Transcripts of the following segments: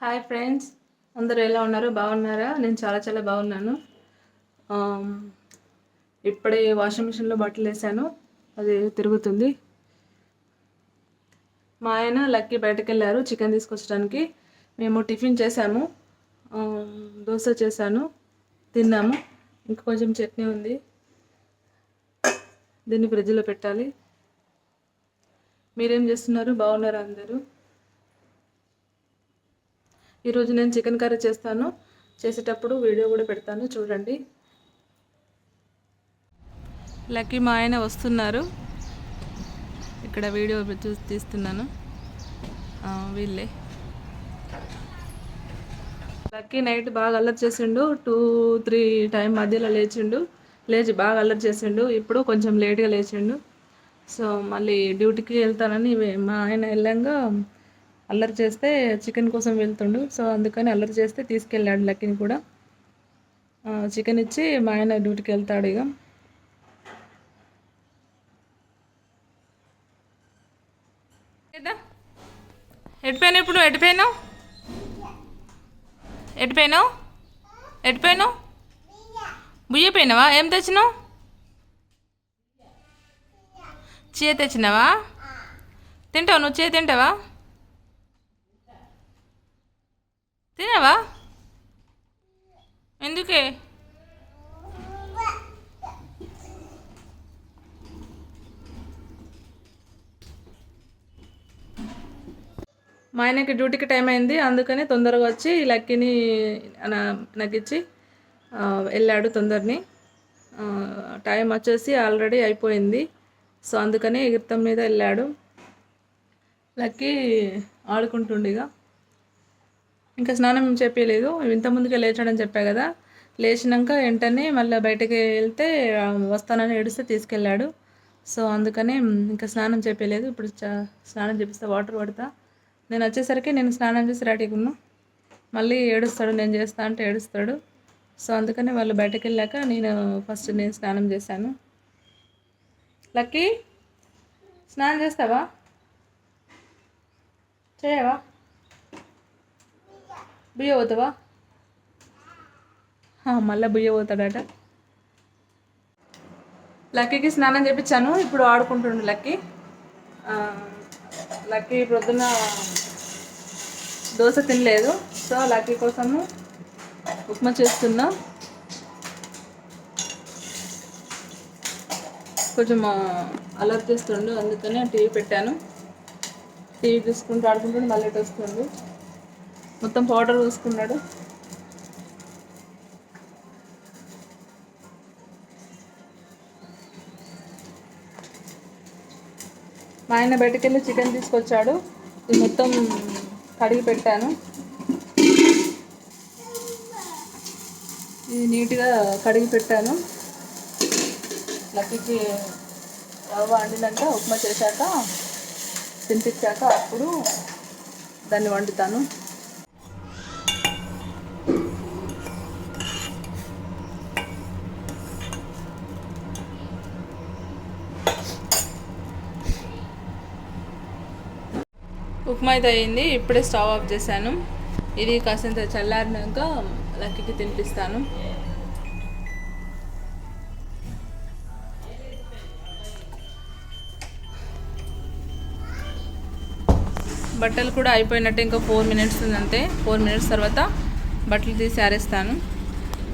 Hi friends. అందరూ ఎలా ఉన్నారు? బాగున్నారా? నేను చాలా చాలా బాగున్నాను. ఇప్పుడే వాషింగ్ మిషన్లో బట్టలు వేసాను. అది తిరుగుతుంది. మా ఆయన లక్కీ బయటకు వెళ్ళారు చికెన్ తీసుకొచ్చడానికి. మేము టిఫిన్ చేసాము. దోశ చేశాను. తిన్నాము. ఇంకా కొంచెం చట్నీ ఉంది. దీన్ని ఫ్రిడ్జ్లో పెట్టాలి. మీరేం చేస్తున్నారు? బాగున్నారా అందరూ? ఈరోజు నేను చికెన్ కర్రీ చేస్తాను. చేసేటప్పుడు వీడియో కూడా పెడతాను. చూడండి. లక్కీ మా ఆయన వస్తున్నారు. ఇక్కడ వీడియో చూసి తీస్తున్నాను. వీళ్ళే. లక్కీ నైట్ బాగా అల్లరి చేసిండు. టూ త్రీ టైం మధ్యలో లేచిండు. లేచి బాగా అల్లరి చేసిండు. ఇప్పుడు కొంచెం లేట్గా లేచిండు. సో మళ్ళీ డ్యూటీకి వెళ్తానని మా ఆయన వెళ్ళంగా అల్లరి చేస్తే చికెన్ కోసం వెళ్తుండు. సో అందుకని అల్లరి చేస్తే తీసుకెళ్ళాడు లక్కీని కూడా. చికెన్ ఇచ్చి మా ఆయన డ్యూటీకి వెళ్తాడు ఇక ఎటుపోయినా ఇప్పుడు? ఎటుపోయినావు? ఎటుపోయినావు? ఎటుపోయినావు? బుయ్యపోయినావా ఏం తెచ్చినావు? చే తెచ్చినావా? తింటావు? నువ్వు చే తింటావా? తినవా? ఎందుకే? మా ఆయనకి డ్యూటీకి టైం అయింది అందుకని తొందరగా వచ్చి లక్కీని నా- నాకు ఇచ్చి వెళ్ళాడు తొందరని. టైం వచ్చేసి ఆల్రెడీ అయిపోయింది సో అందుకని ఎగిరితం మీద వెళ్ళాడు. లక్కీ ఆడుకుంటుండేగా ఇంకా స్నానం చెప్పలేదు. ఇంత ముందుకే లేచాడని చెప్పా కదా. లేచినాక వెంటనే మళ్ళీ బయటకి వెళ్తే వస్తానని ఏడిస్తే తీసుకెళ్ళాడు. సో అందుకనే ఇంకా స్నానం చెప్పలేదు. ఇప్పుడు స్నానం చేపిస్తా వాటర్ పడతా నేను వచ్చేసరికి నేను స్నానం చేసి రెడీగా ఉన్నా. మళ్ళీ ఏడుస్తాడు నేను చేస్తా అంటే ఏడుస్తాడు. సో అందుకనే వాళ్ళు బయటకు వెళ్ళాక నేను ఫస్ట్ నేను స్నానం చేశాను. లక్కీ స్నానం చేస్తావా? చేయవా? బుయ్య పోతావా? మళ్ళీ మళ్ళా పోతాడట. లక్కీకి స్నానం చేపించాను ఇప్పుడు ఆడుకుంటుండు లక్కీ. లక్కీ ప్రొద్దున దోశ తినలేదు సో లక్కీ కోసము ఉప్మా చేస్తున్నా. కొంచెం అలర్ట్ చేస్తుండు అందుకనే టీవీ పెట్టాను. టీవీ చూసుకుంటూ ఆడుకుంటుండు మళ్ళీ వస్తుండు. మొత్తం పౌడర్ పూసుకున్నాడు. మా ఆయన బయటకు వెళ్ళి చికెన్ తీసుకొచ్చాడు. ఇది మొత్తం కడిగి పెట్టాను. ఇది నీట్గా కడిగి పెట్టాను. లక్కీకి రవ్వ వండినాక ఉప్మా చేశాక తినిపించాక అప్పుడు దాన్ని వండుతాను ఉప్మా అయితే అయింది ఇప్పుడే స్టవ్ ఆఫ్ చేశాను. ఇది కాసేంత చల్లారినాక లక్కీకి తినిపిస్తాను. బట్టలు కూడా అయిపోయినట్టు ఇంకా ఫోర్ మినిట్స్ ఉందంటే ఫోర్ మినిట్స్ తర్వాత బట్టలు తీసి ఆరేస్తాను.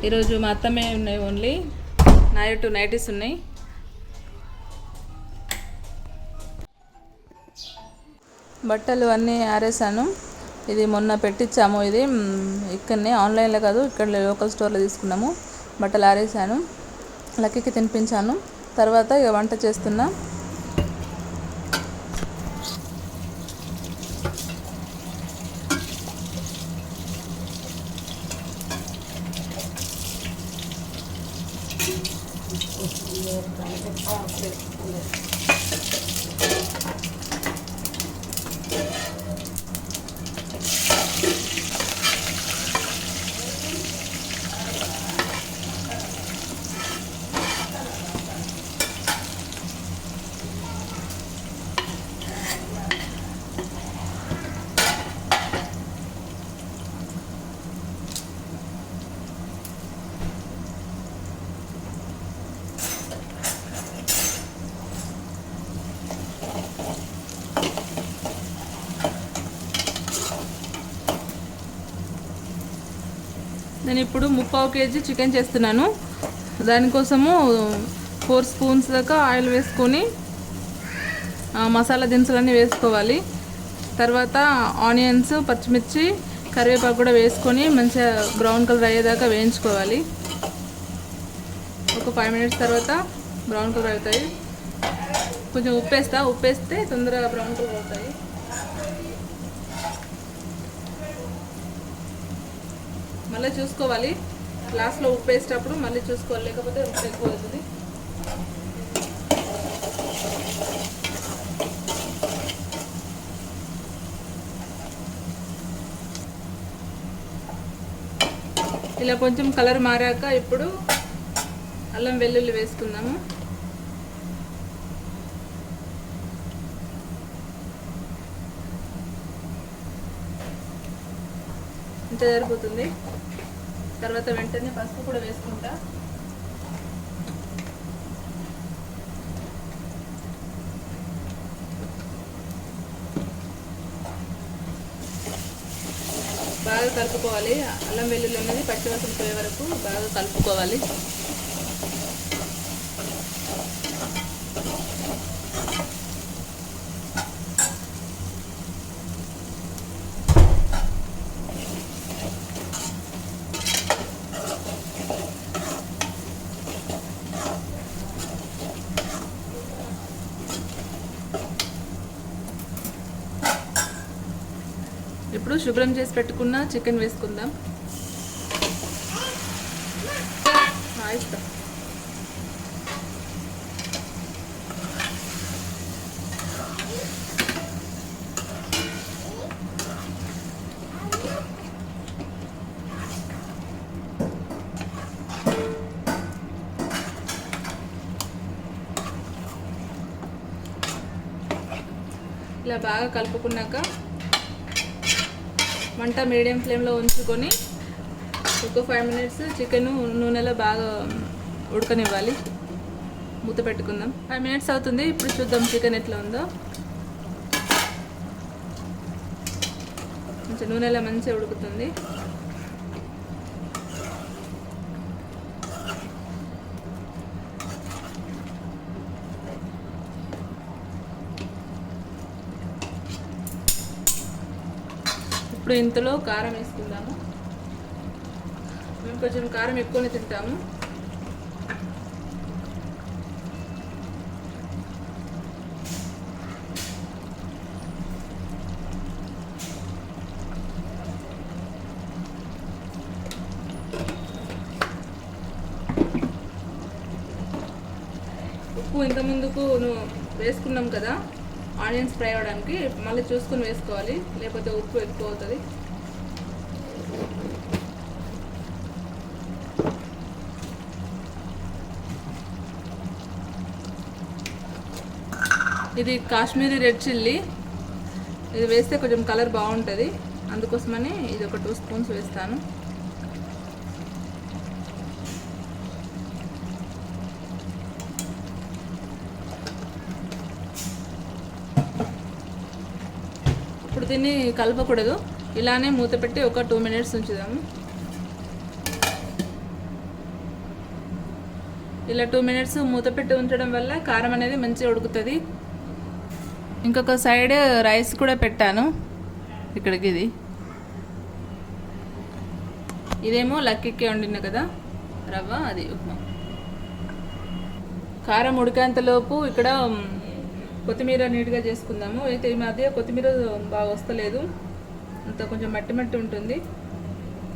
ఈరోజు మా అత్తమే ఉన్నాయి ఓన్లీ. నైట్ నైటీస్ ఉన్నాయి. బట్టలు అన్నీ ఆరేసాను. ఇది మొన్న పెట్టించాము ఇది. ఇక్కడనే ఆన్లైన్లో కాదు ఇక్కడ లోకల్ స్టోర్లో తీసుకున్నాము. బట్టలు ఆరేసాను. లక్కీకి తినిపించాను. తర్వాత ఇక వంట చేస్తున్నా. Thank నేను ఇప్పుడు ముప్పావు కేజీ చికెన్ చేస్తున్నాను. దానికోసము ఫోర్ స్పూన్స్ దాకా ఆయిల్ వేసుకొని మసాలా దినుసులన్నీ వేసుకోవాలి. తర్వాత ఆనియన్స్ పచ్చిమిర్చి కరివేపాకు కూడా వేసుకొని మంచిగా బ్రౌన్ కలర్ అయ్యేదాకా వేయించుకోవాలి. ఒక ఫైవ్ మినిట్స్ తర్వాత బ్రౌన్ కలర్ అవుతాయి. కొంచెం ఉప్పేస్తా. ఉప్పేస్తే తొందరగా బ్రౌన్ కలర్ అవుతాయి. మళ్ళీ చూసుకోవాలి. లాస్ట్లో ఉప్పు వేసేటప్పుడు మళ్ళీ చూసుకోవాలి. లేకపోతే ఉప్పు ఎక్కువ అవుతుంది. ఇలా కొంచెం కలర్ మారాక ఇప్పుడు అల్లం వెల్లుల్లి వేసుకుందాము. ఇంత సరిపోతుంది. తర్వాత వెంటనే పసుపు కూడా వేసుకుంటా. బాగా కలుపుకోవాలి. అల్లం వెల్లుల్లి అనేది పచ్చివాసన పోయే వరకు బాగా కలుపుకోవాలి ఇప్పుడు శుభ్రం చేసి పెట్టుకున్న చికెన్ వేసుకుందాం. ఆ, ఇలా బాగా కలుపుకున్నాక మంట మీడియం ఫ్లేమ్లో ఉంచుకొని ఒక ఫైవ్ మినిట్స్ చికెన్ నూనెలో బాగా ఉడకనివ్వాలి. మూత పెట్టుకుందాం. ఫైవ్ మినిట్స్ అవుతుంది. ఇప్పుడు చూద్దాం చికెన్ ఎట్లా ఉందో. కొంచెం నూనెలో మంచిగా ఉడుకుతుంది. ఇప్పుడు ఇంతలో కారం వేసుకుందాము. మేము కొంచెం కారం ఎక్కువనే తింటాము. ఉప్పు ఇంతకుముందుకు నువ్వు వేసుకున్నాం కదా. ఆనియన్స్ ఫ్రై అవ్వడానికి మళ్ళీ చూసుకుని వేసుకోవాలి లేకపోతే ఉప్పు ఎక్కువ అవుతుంది. ఇది కాశ్మీరీ రెడ్ చిల్లీ. ఇది వేస్తే కొంచెం కలర్ బాగుంటుంది. అందుకోసమని ఇది ఒక టూ స్పూన్స్ వేస్తాను. ఇప్పుడు దీన్ని కలపకూడదు. ఇలానే మూత పెట్టి ఒక టూ మినిట్స్ ఉంచుదాము. ఇలా టూ మినిట్స్ మూత పెట్టి ఉంచడం వల్ల కారం అనేది మంచిగా ఉడుకుతుంది. ఇంకొక సైడ్ రైస్ కూడా పెట్టాను. ఇక్కడికి ఇది. ఇదేమో లక్కీకే వండిన కదా. రవ్వ అది ఉప్మా. కారం ఉడికేంతలోపు ఇక్కడ కొత్తిమీర నీట్గా చేసుకుందాము. అయితే ఈ మధ్య కొత్తిమీర బాగా వస్తలేదు. అంత కొంచెం మట్టి మట్టి ఉంటుంది.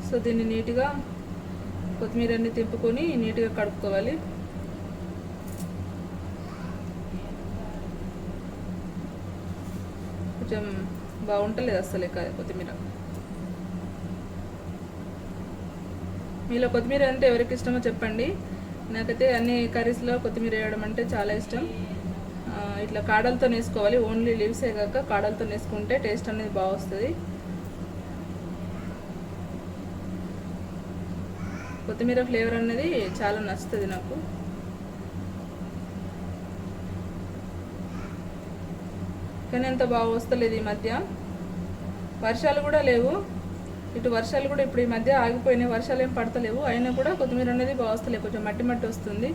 సో దీన్ని నీట్గా కొత్తిమీర అన్ని తింపుకొని నీట్గా కడుక్కోవాలి. కొంచెం బాగుంటలేదు అస్సలు ఇక కొత్తిమీర. మీలో కొత్తిమీర అంటే ఎవరికి ఇష్టమో చెప్పండి. నాకైతే అన్ని కర్రీస్లో కొత్తిమీర వేయడం అంటే చాలా ఇష్టం. ఇట్లా కాడలతో వేసుకోవాలి ఓన్లీ లీవ్సే కాక కాడలతో వేసుకుంటే టేస్ట్ అనేది బాగా వస్తుంది. కొత్తిమీర ఫ్లేవర్ అనేది చాలా నచ్చుతుంది నాకు. కానీ అంత బాగా వస్తలేదు ఈ మధ్య. వర్షాలు కూడా లేవు. ఇటు వర్షాలు కూడా ఇప్పుడు ఈ మధ్య ఆగిపోయినాయి. వర్షాలు ఏం పడతలేవు. అయినా కూడా కొత్తిమీర అనేది బాగా వస్తలేదు. కొంచెం మట్టి మట్టి వస్తుంది.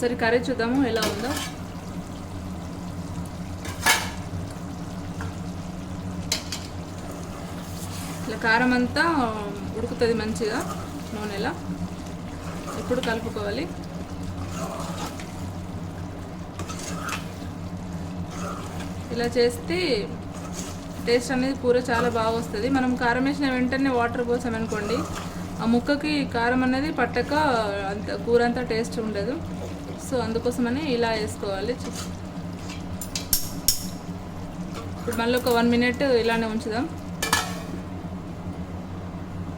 ఒకసారి కర్రీ చూద్దాము ఎలా ఉందో. ఇలా కారం అంతా ఉడుకుతుంది మంచిగా నూనెలా. ఇప్పుడు కలుపుకోవాలి. ఇలా చేస్తే టేస్ట్ అనేది కూర చాలా బాగా వస్తుంది. మనం కారం వేసిన వెంటనే వాటర్ పోసామనుకోండి ఆ ముక్కకి కారం అనేది పట్టక అంత కూర అంతా టేస్ట్ ఉండదు. సో అందుకోసమని ఇలా వేసుకోవాలి. ఇప్పుడు మళ్ళీ ఒక వన్ మినిట్ ఇలానే ఉంచుదాం.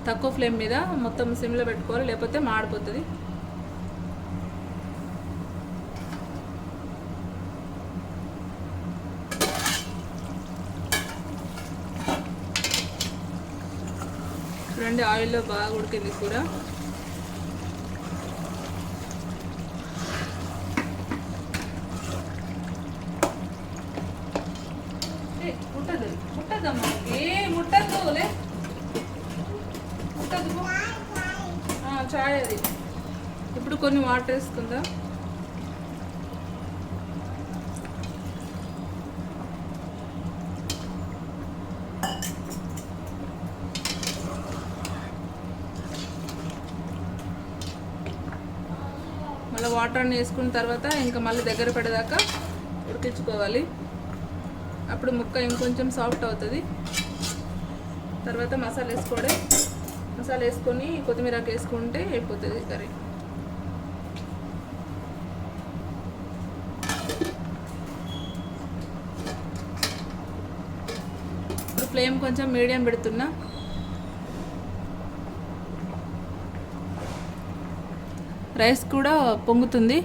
తక్కువ ఫ్లేమ్ మీద మొత్తం సిమ్లో పెట్టుకోవాలి లేకపోతే మాడిపోతుంది. చూడండి ఆయిల్లో బాగా ఉడికింది కూర ఏ, ముట్టదు ముట్టదమ్మా ఏ ముట్టదు లే ముట్టదు పో. ఆ, చాయ్ అది ఇప్పుడు కొన్ని వాటర్ వేసుకుందాం. మళ్ళీ వాటర్ అన్నీ వేసుకున్న తర్వాత ఇంకా మళ్ళీ దగ్గర పడేదాకా ఉడికించుకోవాలి. అప్పుడు ముక్క ఇంకొంచెం సాఫ్ట్ అవుతుంది. తర్వాత మసాలా వేసుకోవడం. మసాలా వేసుకొని కొత్తిమీరకు వేసుకుంటే అయిపోతుంది కర్రీ ఇప్పుడు ఫ్లేమ్ కొంచెం మీడియం పెడుతున్నా. రైస్ కూడా పొంగుతుంది.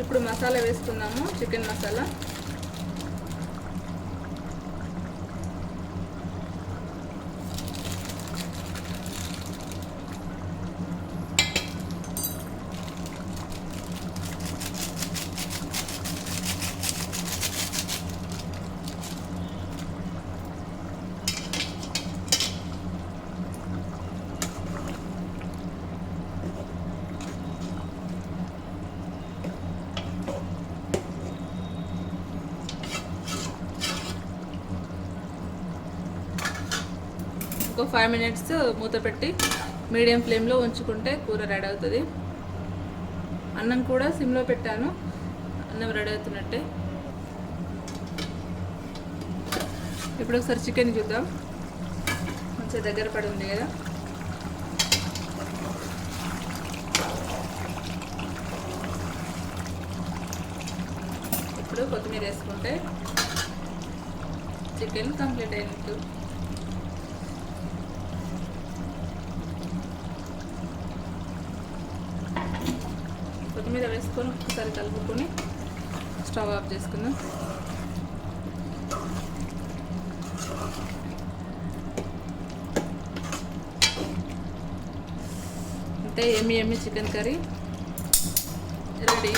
ఇప్పుడు మసాలా వేసుకుందాము చికెన్ మసాలా. ఒక ఫైవ్ మినిట్స్ మూత పెట్టి మీడియం ఫ్లేమ్లో ఉంచుకుంటే కూర రెడీ అవుతుంది. అన్నం కూడా సిమ్లో పెట్టాను. అన్నం రెడీ అవుతున్నట్టే. ఇప్పుడు ఒకసారి చికెన్ చూద్దాం. మంచిగా దగ్గర పడి ఉంది కదా. ఇప్పుడు కొత్తిమీర వేసుకుంటే చికెన్ కంప్లీట్ అయినట్టు. కొత్తిమీర వేసుకొని ఒకసారి కలుపుకొని స్టవ్ ఆఫ్ చేసుకుందాం. అంటే ఎమ్మి ఎమ్మి చికెన్ కర్రీ రెడీ.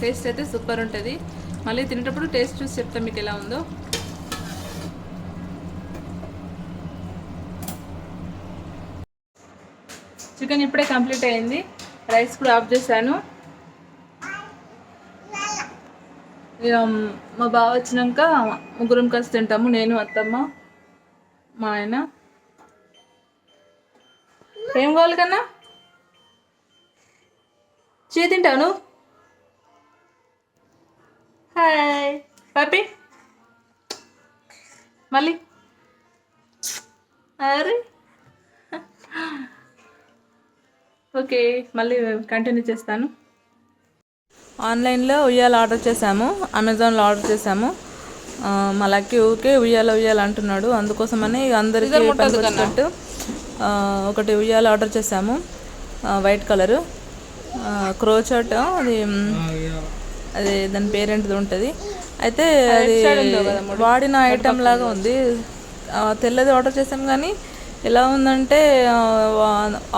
టేస్ట్ అయితే సూపర్ ఉంటుంది. మళ్ళీ తినేటప్పుడు టేస్ట్ చూసి చెప్తాను మీకు ఎలా ఉందో. చికెన్ ఇప్పుడే కంప్లీట్ అయింది. రైస్ కూడా ఆఫ్ చేశాను. మా బావ వచ్చినాక ముగ్గురం కలిసి తింటాము. నేను అత్తమ్మ మా ఆయన. ఏం కావాలి కన్నా? చీ తింటాను హాయ్ పాపి మళ్ళీ? అరే? ఓకే మళ్ళీ కంటిన్యూ చేస్తాను. ఆన్లైన్లో ఉయ్యాల ఆర్డర్ చేశాము అమెజాన్లో ఆర్డర్ చేశాము. మా లక్కీ ఊకే ఉయ్యాల ఉయ్యాల అంటున్నాడు. అందుకోసమని అందరికీ పనికొచ్చేటట్టు ఆ, ఒకటి ఉయ్యాల ఆర్డర్ చేశాము వైట్ కలరు. క్రోచట్ అది అది దాని పేరేంటిది ఉంటుంది. అయితే అది వాడిన ఐటెం లాగా ఉంది? తెల్లది ఆర్డర్ చేసాం కానీ ఎలా ఉందంటే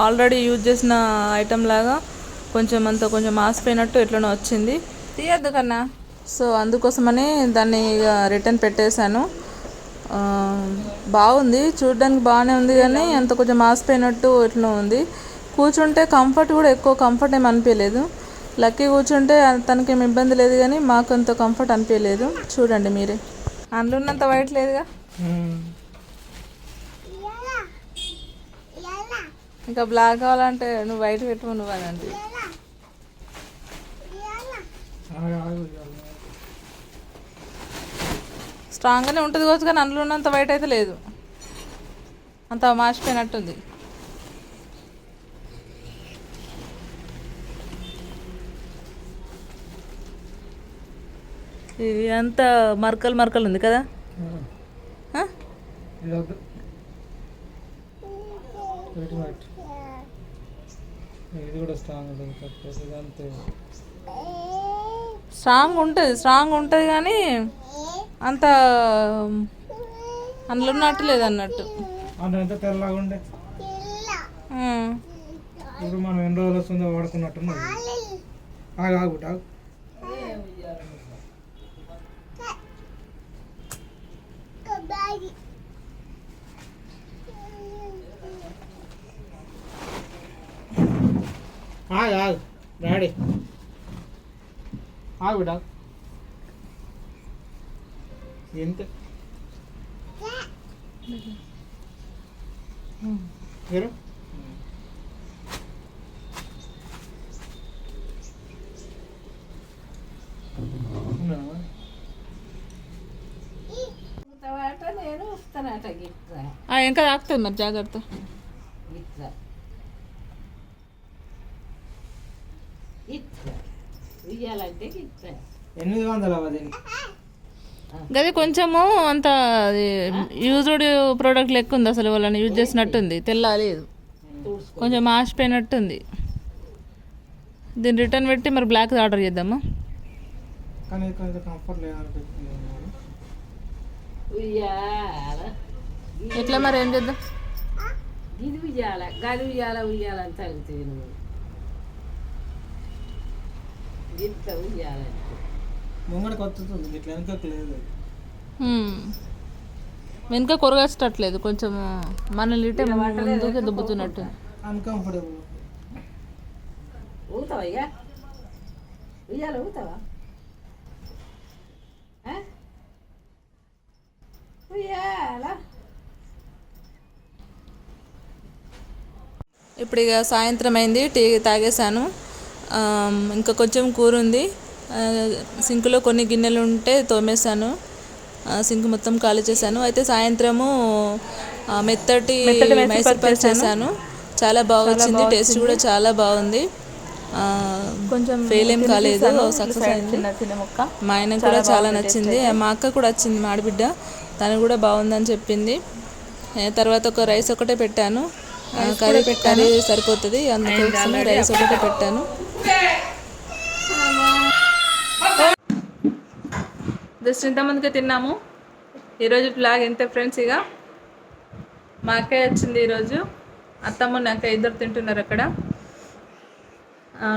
ఆల్రెడీ యూజ్ చేసిన ఐటెం లాగా కొంచెం అంత కొంచెం మాసిపోయినట్టు ఎట్లనో వచ్చింది. తీయద్దు కన్నా. సో అందుకోసమని దాన్ని ఇక రిటర్న్ పెట్టేశాను. బాగుంది. చూడడానికి బాగానే ఉంది కానీ అంత కొంచెం మాసిపోయినట్టు ఎట్లా ఉంది. కూర్చుంటే కంఫర్ట్ కూడా ఎక్కువ కంఫర్ట్ ఏమి అనిపించలేదు లక్కీ కూర్చుంటే తనకి ఏమి ఇబ్బంది లేదు కానీ మాకు అంత కంఫర్ట్ అనిపించలేదు చూడండి మీరే. అందులో ఉన్నంత వైట్ లేదుగా? ఇంకా బ్లాక్ కావాలంటే నువ్వు వైట్ పెట్టుకో నువ్వు అని అంటే స్ట్రాంగ్గానే ఉంటుంది కావచ్చు కానీ అందులో ఉన్నంత వైట్ అయితే లేదు. అంత మాసిపోయినట్టుంది. ఇది అంత మరకలు మరకలు ఉంది కదా? ఇది కూడా స్ట్రాంగ్ ఉంటుంది కాకపోతే ఇదంతే స్ట్రాంగ్ ఉంటుంది స్ట్రాంగ్ ఉంటుంది కానీ అంత అందులో ఉన్నట్టు లేదు అన్నట్టు. అంటే ఎంత తెల్లగా ఉండే. ఇప్పుడు మనం ఎన్ని రోజులు వస్తుందో వాడుకున్నట్టున్నది ఆగు ఆగు. ఆగు ఆగు. డాడీ ఆగు డాగ్ ఎంత? మీరు ఇంకా తాకుతుంది మరి జాగ్రత్త ఇట్లా ఇట్లా ఉయ్యాలంటే ఇట్లా ఎనిమిది వందల దీనికి గది కొంచెము అంత యూజ్డ్ ప్రోడక్ట్ లెక్క ఉంది అసలు వాళ్ళని యూజ్ చేసినట్టుంది. తెల్ల లేదు కొంచెం మాసిపోయినట్టుంది. దీన్ని రిటర్న్ పెట్టి మరి బ్లాక్ ఆర్డర్ చేద్దామా? కానీ కొంచెం కంఫర్ట్ లేదనిపిస్తుంది ఉయ్యాల ఎట్లా మరి ఏం చేద్దాం? ఇది ఉయ్యాల గది ఉయ్యాల ఉయ్యాలని తగ్గుతుంది నువ్వు. ఉయ్యాలంటే. ముంగడికి వస్తుంది ఇట్లా వెనకకు లేదు. వెనుక కొరగచ్చట్లేదు కొంచెం మన లిటే ముందుకు దుబ్బుతున్నట్టు. అన్కంఫర్టబుల్ ఊతావా ఇక ఉయ్యాల ఊతావా ఆ? ఉయ్యాల. ఇప్పుడు ఇక సాయంత్రం అయింది టీ తాగేశాను. ఇంకా కొంచెం కూర ఉంది సింక్లో కొన్ని గిన్నెలు ఉంటే తోమేశాను. సింక్ మొత్తం ఖాళీ చేశాను. అయితే సాయంత్రము మెత్తటి మైసూర్ పాక్ చేశాను. చాలా బాగా వచ్చింది. టేస్ట్ కూడా చాలా బాగుంది. కొంచెం ఫెయిల్ ఏం కాలేదు. సక్సెస్ అయింది. మా ఆయన కూడా చాలా నచ్చింది. మా అక్క కూడా వచ్చింది మా ఆడబిడ్డ. తను కూడా బాగుందని చెప్పింది. తర్వాత ఒక రైస్ ఒకటే పెట్టాను. కర్రీ కర్రీ సరిపోతుంది. అందుకోసం రైస్ ఒకటే పెట్టాను. జస్ట్ ఇంతమందికి తిన్నాము. ఈరోజు ఫ్లాగ్ ఇంత ఫ్రెండ్స్ ఇక మా అక్కయ్య వచ్చింది ఈరోజు. అత్తమ్మ నాక ఇద్దరు తింటున్నారు అక్కడ.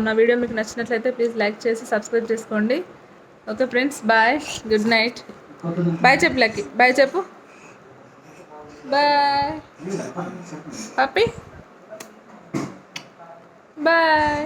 నా వీడియో మీకు నచ్చినట్లయితే ప్లీజ్ లైక్ చేసి సబ్స్క్రైబ్ చేసుకోండి. Okay friends bye good night bye చెప్పు లక్కి. బాయ్ చెప్పు. Bye puppy bye